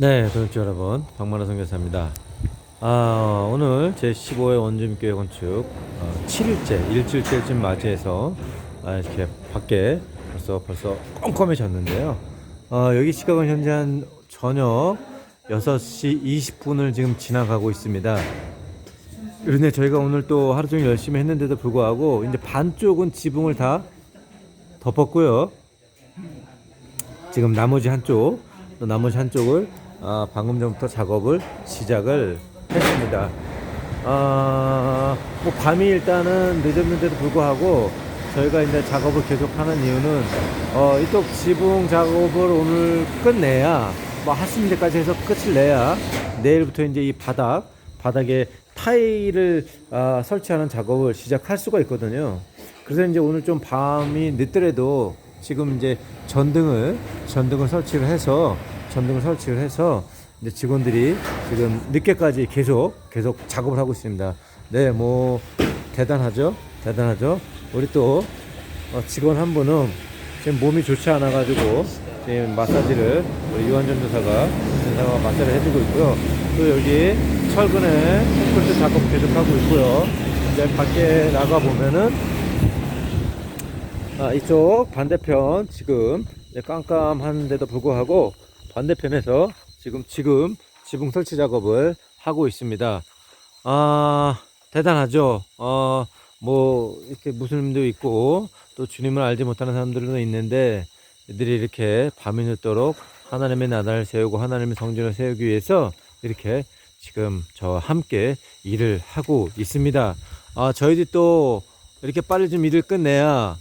네, 도역주 여러분, 박만호 선교사입니다. 아, 오늘 제 15회 원주민교회 건축 어, 7일째, 일주일째쯤 맞이해서 아, 이렇게 밖에 벌써 벌써 껌껌해졌는데요. 어, 여기 시각은 현재 한 저녁 6시 20분을 지금 지나가고 있습니다. 그런데 저희가 오늘 또 하루 종일 열심히 했는데도 불구하고 이제 반쪽은 지붕을 다 덮었고요. 지금 나머지 한쪽, 또 나머지 한쪽을 아, 방금 전부터 작업을 시작을 했습니다. 아, 뭐 밤이 일단은 늦었는데도 불구하고 저희가 이제 작업을 계속하는 이유는 어, 이쪽 지붕 작업을 오늘 끝내야 뭐 하수인데까지 해서 끝을 내야 내일부터 이제 이 바닥 바닥에 타일을 아, 설치하는 작업을 시작할 수가 있거든요. 그래서 이제 오늘 좀 밤이 늦더라도 지금 이제 전등을 전등을 설치를 해서 전등을 설치를 해서 이제 직원들이 지금 늦게까지 계속 계속 작업을 하고 있습니다. 네, 뭐 대단하죠, 대단하죠. 우리 또 어, 직원 한 분은 지금 몸이 좋지 않아 가지고 지금 마사지를 우리 유한전 도사가 전사가 마사지를 해주고 있고요. 또 여기 철근에 콘크리트 작업 계속하고 있고요. 이제 밖에 나가 보면은 아, 이쪽 반대편 지금 깜깜한데도 불구하고 반대편에서 지금 지금 지붕 설치 작업을 하고 있습니다. 아 대단하죠. 어 뭐 이렇게 무슬림도 있고 또 주님을 알지 못하는 사람들도 있는데 이들이 이렇게 밤이 늦도록 하나님의 나라를 세우고 하나님의 성전을 세우기 위해서 이렇게 지금 저와 함께 일을 하고 있습니다. 아 저희들이 또 이렇게 빨리 좀 일을 끝내야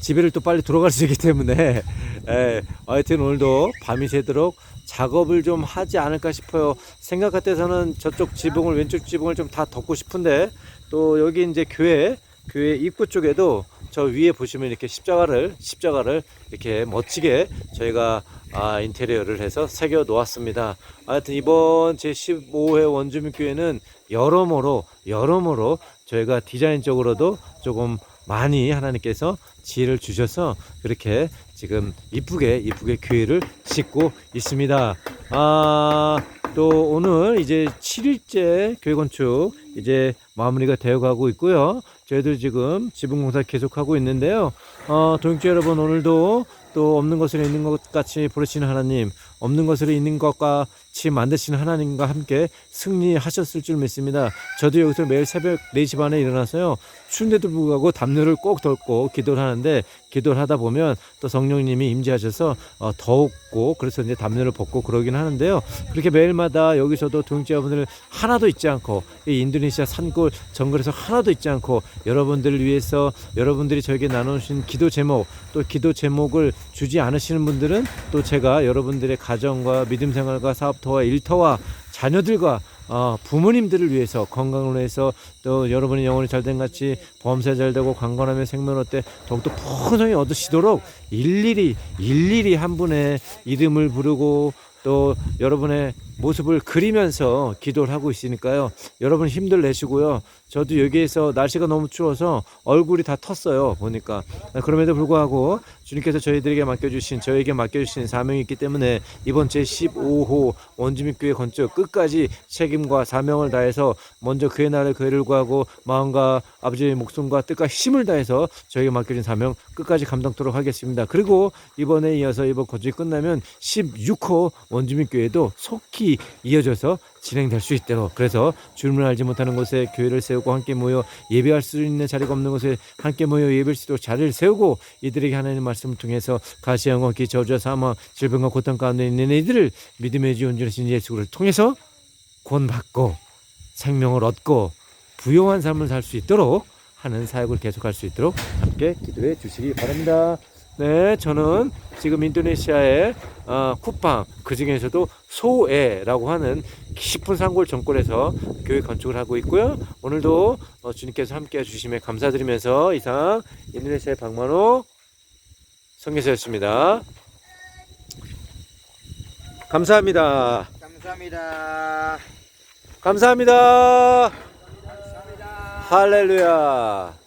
집에를 또 빨리 들어갈 수 있기 때문에 예, 하여튼 오늘도 밤이 새도록 작업을 좀 하지 않을까 싶어요. 생각 같아서는 저쪽 지붕을 왼쪽 지붕을 좀 다 덮고 싶은데 또 여기 이제 교회 교회 입구 쪽에도 저 위에 보시면 이렇게 십자가를 십자가를 이렇게 멋지게 저희가 아, 인테리어를 해서 새겨 놓았습니다. 하여튼 이번 제 15회 원주민 교회는 여러모로 여러모로 저희가 디자인적으로도 조금 많이 하나님께서 지혜를 주셔서 그렇게 지금 이쁘게 이쁘게 교회를 짓고 있습니다. 아, 또 오늘 이제 7일째 교회 건축 이제 마무리가 되어 가고 있고요. 저희들 지금 지붕 공사 계속하고 있는데요. 어, 동역자 여러분 오늘도 또 없는 것으로 있는 것 같이 부르시는 하나님, 없는 것으로 있는 것 같이 만드시는 하나님과 함께 승리하셨을 줄 믿습니다. 저도 여기서 매일 새벽 4시 반에 일어나서요. 추운데도 불구하고 담요를 꼭 덮고 기도를 하는데 기도를 하다 보면 또 성령님이 임재하셔서 어, 더웠고 그래서 이제 담요를 벗고 그러긴 하는데요. 그렇게 매일마다 여기서도 동역자분들 하나도 잊지 않고 이 인도 네시아 산골 정글에서 하나도 잊지 않고 여러분들을 위해서 여러분들이 저에게 나누신 기도 제목 또 기도 제목을 주지 않으시는 분들은 또 제가 여러분들의 가정과 믿음 생활과 사업터와 일터와 자녀들과 어, 부모님들을 위해서 건강을 위해서 또 여러분의 영혼이 잘된 같이 범사 잘 되고 강건하며 생명을 얻되 더욱더 풍성히 얻으시도록 일일이 일일이 한 분의 이름을 부르고 또 여러분의 모습을 그리면서 기도를 하고 있으니까요. 여러분 힘들 내시고요. 저도 여기에서 날씨가 너무 추워서 얼굴이 다 텄어요. 보니까. 그럼에도 불구하고 주님께서 저희들에게 맡겨주신, 저에게 맡겨주신 사명이 있기 때문에 이번 제 15호 원주민교회 건축 끝까지 책임과 사명을 다해서 먼저 그의 나라를 그를 구하고 마음과 아버지의 목숨과 뜻과 힘을 다해서 저에게 맡겨진 사명 끝까지 감당토록 하겠습니다. 그리고 이번에 이어서 이번 건축이 끝나면 16호 원주민 교회도 속히 이어져서 진행될 수 있도록 그래서 주님을 알지 못하는 곳에 교회를 세우고 함께 모여 예배할 수 있는 자리가 없는 곳에 함께 모여 예배할 수 있도록 자리를 세우고 이들에게 하나님의 말씀을 통해서 가시양과 기저주와 사망 질병과 고통 가운데 있는 이들을 믿음의 주 온전하신 예수를 통해서 구원받고 생명을 얻고 부용한 삶을 살 수 있도록 하는 사역을 계속할 수 있도록 함께 기도해 주시기 바랍니다. 네, 저는 지금 인도네시아의 어, 쿠팡 그 중에서도 소에라고 하는 깊은 산골 정골에서 교회 건축을 하고 있고요. 오늘도 어, 주님께서 함께해 주심에 감사드리면서 이상 인도네시아의 박만호 성교사였습니다. 감사합니다. 감사합니다. 감사합니다. 감사합니다. 할렐루야.